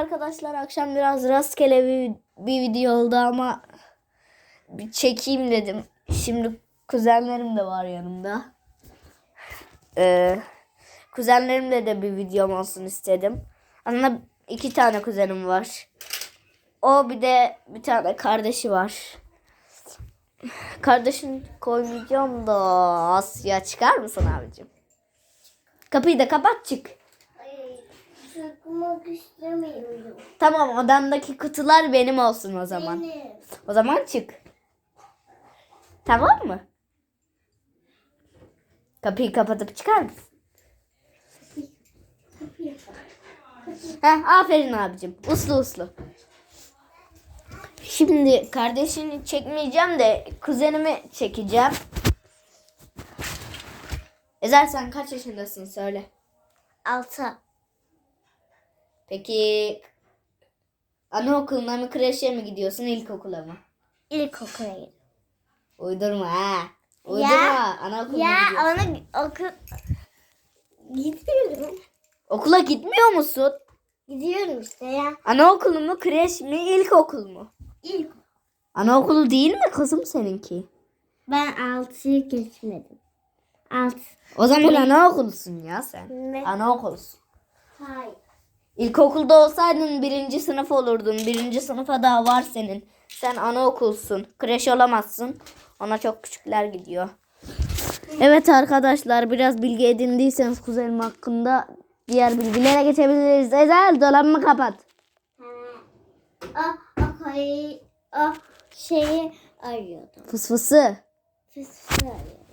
arkadaşlar akşam biraz rastgele bir, bir video oldu ama bir çekeyim dedim. Şimdi kuzenlerim de var yanımda. Ee, kuzenlerimle de bir videom olsun istedim. Aslında iki tane kuzenim var. O bir de bir tane kardeşi var. Kardeşini koymayacağım da Asya çıkar mısın abicim? Kapıyı da kapat çık. Çıkmak istemiyorum. Tamam odamdaki kutular benim olsun o zaman. Benim. O zaman çık. Tamam mı? Kapıyı kapatıp çıkar mısın? Heh, aferin abicim. Uslu uslu. Şimdi kardeşini çekmeyeceğim de kuzenimi çekeceğim. Ezel sen kaç yaşındasın söyle. Altı. Peki anaokuluna mı kreşe mi gidiyorsun ilkokula mı? İlkokula gidiyorum. Uydurma ha. Uydurma. Ya, Anaokuluna Ya gidiyorsun. ona okul... Gidiyorum. Okula gitmiyor musun? Gidiyorum işte ya. Anaokulu mu, kreş mi, ilkokul mu? İlk. Anaokulu değil mi kızım seninki? Ben altıyı geçmedim. Alt. O zaman anaokulusun ya sen. Ne? Anaokulusun. Hayır. İlkokulda olsaydın birinci sınıf olurdun. Birinci sınıfa daha var senin. Sen anaokulsun. Kreş olamazsın. Ona çok küçükler gidiyor. Evet arkadaşlar biraz bilgi edindiyseniz kuzenim hakkında diğer bilgilere geçebiliriz. Ezel dolabımı kapat. O, o koyu, o şeyi arıyordum. Fıs fısı. Fıs fıs arıyordum.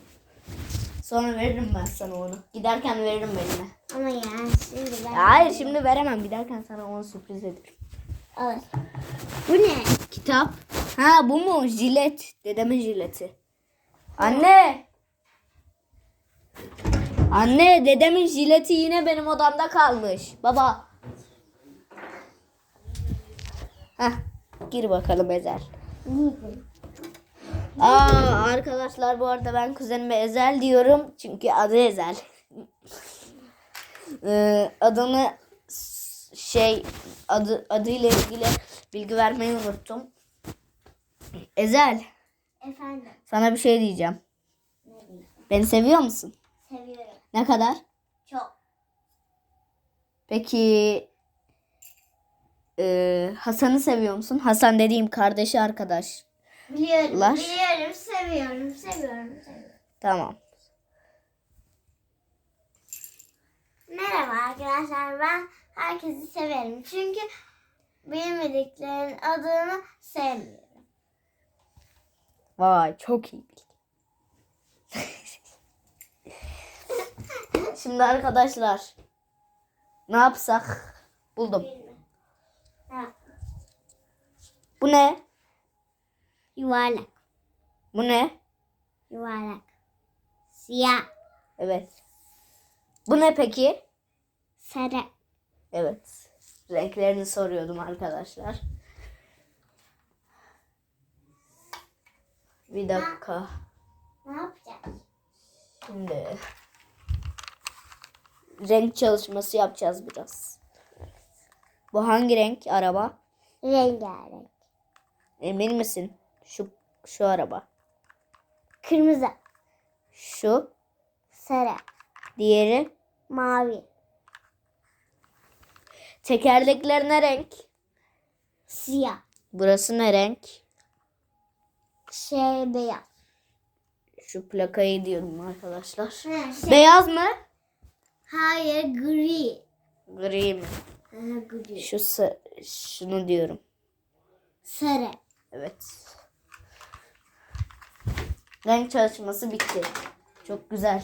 Sonra veririm ben sana onu. Giderken veririm eline. Ama ya şimdi ben... Hayır şimdi veremem. Giderken sana onu sürpriz ederim. Evet. Bu ne? Kitap. Ha bu mu? Jilet. Dedemin jileti. Anne. Anne dedemin jileti yine benim odamda kalmış. Baba. Heh, gir bakalım Ezel. Aa arkadaşlar bu arada ben kuzenime Ezel diyorum. Çünkü adı Ezel. Ee, adını şey adı adıyla ilgili bilgi vermeyi unuttum. Ezel Efendim. sana bir şey diyeceğim. Ne diyeyim? Beni seviyor musun? Seviyorum. Ne kadar? Çok. Peki e, Hasan'ı seviyor musun? Hasan dediğim kardeşi arkadaş. Biliyorum. Biliyorum. Seviyorum. Seviyorum. Seviyorum. Tamam. Merhaba arkadaşlar. Ben herkesi severim. Çünkü bilmediklerin adını sevmiyorum. Vay çok iyi bilgi. Şimdi arkadaşlar ne yapsak? Buldum. Ha, Bu ne? yuvarlak. Bu ne? Yuvarlak. Siyah. Evet. Bu ne peki? Sarı. Evet. Renklerini soruyordum arkadaşlar. Bir dakika. Ne yapacağız? Şimdi renk çalışması yapacağız biraz. Bu hangi renk araba? Rengarenk. Emin misin? Şu şu araba. Kırmızı. Şu Sarı. diğeri Mavi. Tekerlekler ne renk? Siyah. Burası ne renk? Şey beyaz. Şu plakayı diyordum arkadaşlar. Ha, şey- Beyaz mı? Hayır gri. Gri mi? Ha, gri. Şu şunu diyorum. Sarı. Evet. Renk çalışması bitti. Çok güzel.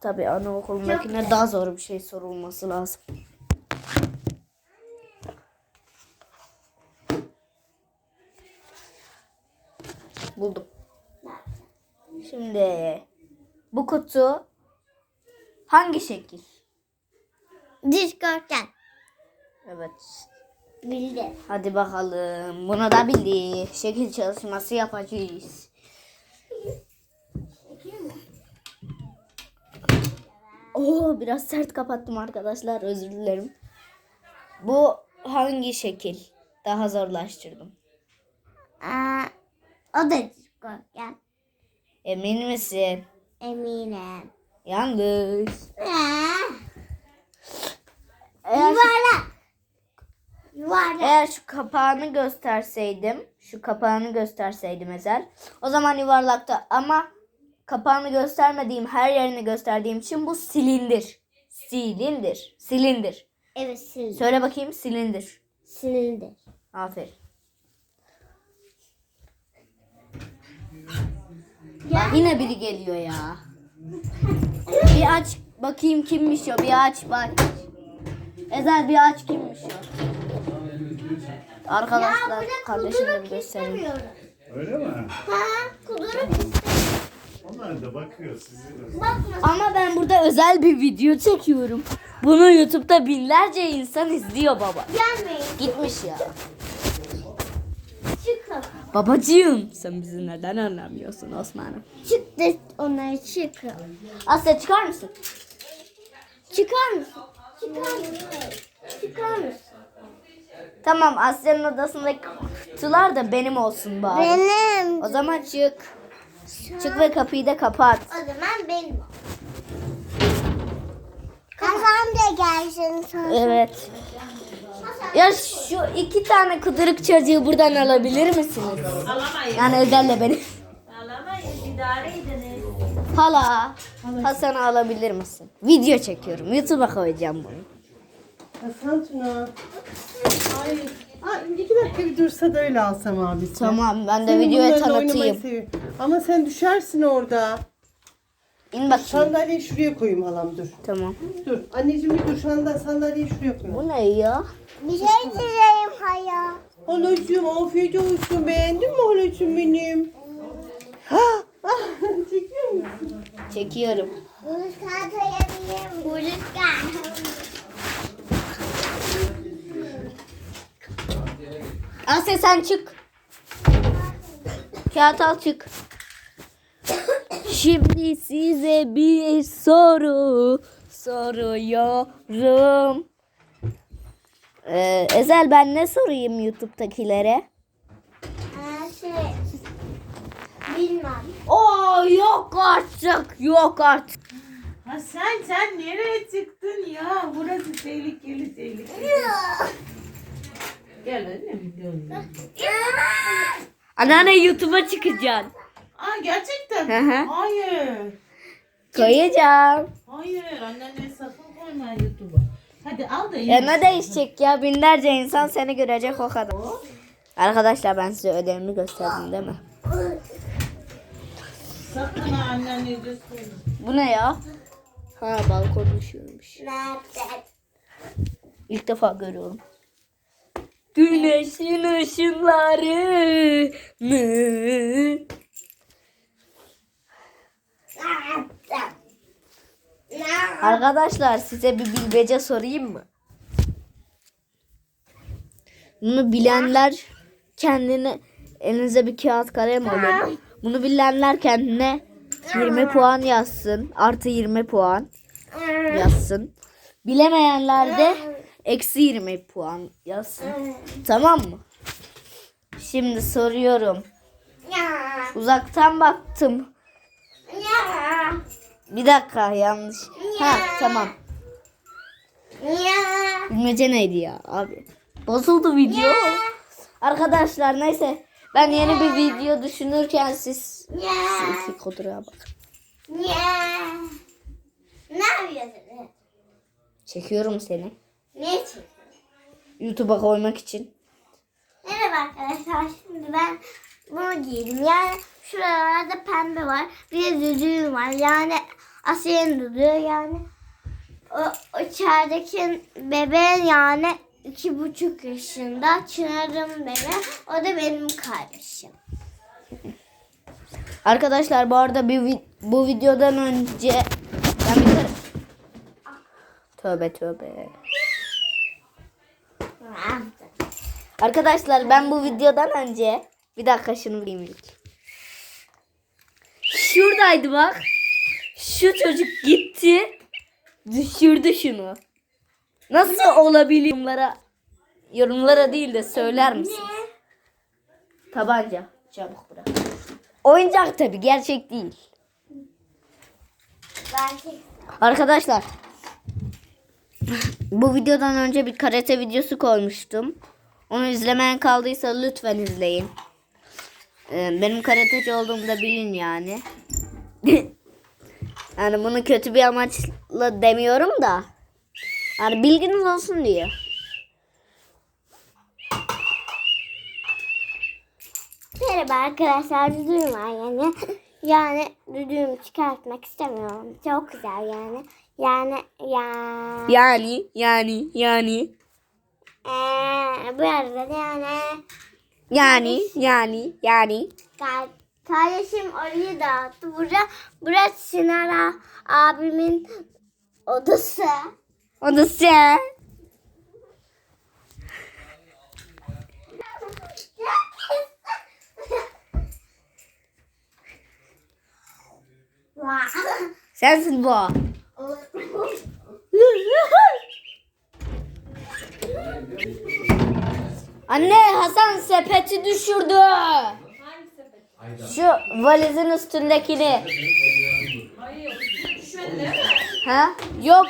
Tabii anaokulundakine daha zor bir şey sorulması lazım. Buldum. Şimdi bu kutu hangi şekil? Dikdörtgen. Evet. Bildi. Hadi bakalım. Bunu da bildi. Şekil çalışması yapacağız. Oo biraz sert kapattım arkadaşlar. Özür dilerim. Bu hangi şekil? Daha zorlaştırdım. Aa, o da dikdörtgen. Emin misin? Eminim. Yanlış. Eğer yuvarlak. Yuvarlak. eğer şu kapağını gösterseydim, şu kapağını gösterseydim Ezel, o zaman yuvarlakta ama kapağını göstermediğim, her yerini gösterdiğim için bu silindir. Silindir. Silindir. Evet silindir. Söyle bakayım silindir. Silindir. Aferin. Ya. Yine biri geliyor ya. Bir aç bakayım kimmiş o. Bir aç bak. Ezel bir aç kimmiş o. Arkadaşlar kardeşim de bir göstereyim. Öyle mi? Ha, kudurup. Onlar da bakıyor sizi de. Ama ben burada özel bir video çekiyorum. Bunu YouTube'da binlerce insan izliyor baba. Gelmeyin. Gitmiş ya. Babacığım sen bizi neden anlamıyorsun Osman'ım? Çık de onları çıkın. Asya çıkar mısın? Çıkar mısın? Çıkar mısın? Çıkar mısın? Tamam Asya'nın odasındaki kutular da benim olsun bari. Benim. O zaman çık. Çık ve kapıyı da kapat. O zaman benim. Kazan da gelsin. Evet. Ya şu iki tane kuduruk çocuğu buradan alabilir misiniz? Alamayız. Yani Özel'le beni. Alamayız. İdare ediniz. Hala. Hasan'ı alabilir misin? Video çekiyorum. YouTube'a koyacağım bunu. Hasan Tuna. Ay. Ay, iki dakika bir dursa da öyle alsam abisi. Tamam ben de Senin videoya bunlarla oynamayı tanıtayım. seviyorum. Ama sen düşersin orada. İn bakayım. Sandalyeyi şuraya koyayım halam dur. Tamam. Dur. Anneciğim bir dur. Sandalye, sandalyeyi şuraya koyayım. Bu ne ya? Bir şey diyeyim Haya. Halacığım afiyet olsun. Beğendin mi halacığım benim? Ha, Çekiyor musun? Çekiyorum. Buluşkan sayabilirim. Buluşkan. Asya sen çık. Kağıt al çık. Şimdi size bir soru soruyorum. Ee, Ezel ben ne sorayım YouTube'dakilere? Ha, şey. Bilmem. Oo yok artık yok artık. Ha sen sen nereye çıktın ya? Burası tehlikeli tehlikeli. Gel annem gel. Anneanne YouTube'a çıkacaksın. Aa gerçekten. Hı hı. Hayır. Koyacağım. Hayır annene sakın koyma YouTube'a. Hadi al da Ya ne değişecek ya binlerce insan seni görecek o kadar. Arkadaşlar ben size ödevimi gösterdim değil mi? Sakın ha de koyma. Bu ne ya? Ha balkon düşüyormuş. İlk defa görüyorum. Güneşin ışınları mı? Arkadaşlar size bir bilmece sorayım mı? Bunu bilenler kendine elinize bir kağıt kalem alın. Bunu bilenler kendine 20 puan yazsın. Artı 20 puan yazsın. Bilemeyenler de eksi 20 puan yazsın. Tamam mı? Şimdi soruyorum. Uzaktan baktım. Ya. Bir dakika yanlış. Ha tamam. Ya. Bilmece neydi ya abi? Bozuldu video. Arkadaşlar neyse. Ben yeni bir video düşünürken siz iki kodura bak. Ya. Ne yapıyorsun? Çekiyorum seni. Ne çekiyorsun? YouTube'a koymak için. Merhaba arkadaşlar. Şimdi ben bunu giydim. Yani şuralarda pembe var. Bir de düdüğüm var. Yani Asya'nın düdüğü yani. O, o içerideki bebeğin yani iki buçuk yaşında. Çınar'ın bebeği. O da benim kardeşim. Arkadaşlar bu arada bir bu videodan önce ben bir. Tövbe tövbe. Arkadaşlar ben bu videodan önce bir dakika şunu bileyim. Şuradaydı bak. Şu çocuk gitti. Düşürdü şunu. Nasıl olabiliyor bunlara Yorumlara değil de söyler misin? Tabanca. Çabuk bırak. Oyuncak tabi gerçek değil. Belki Arkadaşlar bu videodan önce bir karate videosu koymuştum. Onu izlemeyen kaldıysa lütfen izleyin. Ee, benim karateci olduğumu da bilin yani. yani bunu kötü bir amaçla demiyorum da. Yani bilginiz olsun diye. Merhaba arkadaşlar düdüğüm var yani. Yani düdüğümü çıkartmak istemiyorum. Çok güzel yani. Yani ya. Yani yani yani Ee, bu arada yani yani yani yani kar- kardeşim orayı dağıttı. Bura, burası Çınar a- abimin odası. o da sen. Sensin bu. Anne Hasan sepeti düşürdü. Şu valizin üstündekini. Ha? Yok.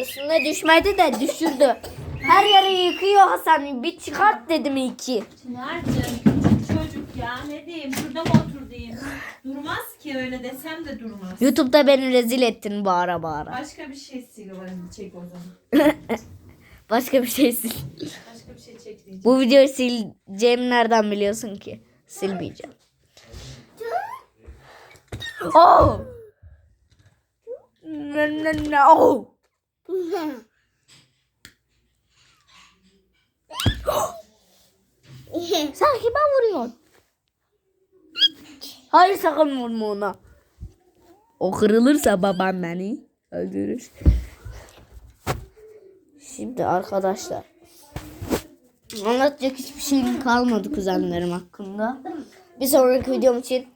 Üstünde düşmedi de düşürdü. Her yeri yıkıyor Hasan. Bir çıkart dedim iki. Çınar'cığım küçük çocuk ya ne diyeyim şurada mı otur diyeyim. Durmaz ki öyle desem de durmaz. YouTube'da beni rezil ettin bağıra bağıra. Başka bir şey sil o elini çek o zaman. Başka bir şey sil. Başka bir şey çek diyeceğim. Bu videoyu sileceğimi nereden biliyorsun ki? Silmeyeceğim. Oh! Ne ne ne oh! Sen kime vuruyorsun? Hayır sakın vurma ona. O kırılırsa babam beni öldürür. Şimdi arkadaşlar anlatacak hiçbir şeyim kalmadı kuzenlerim hakkında. Bir sonraki videom için.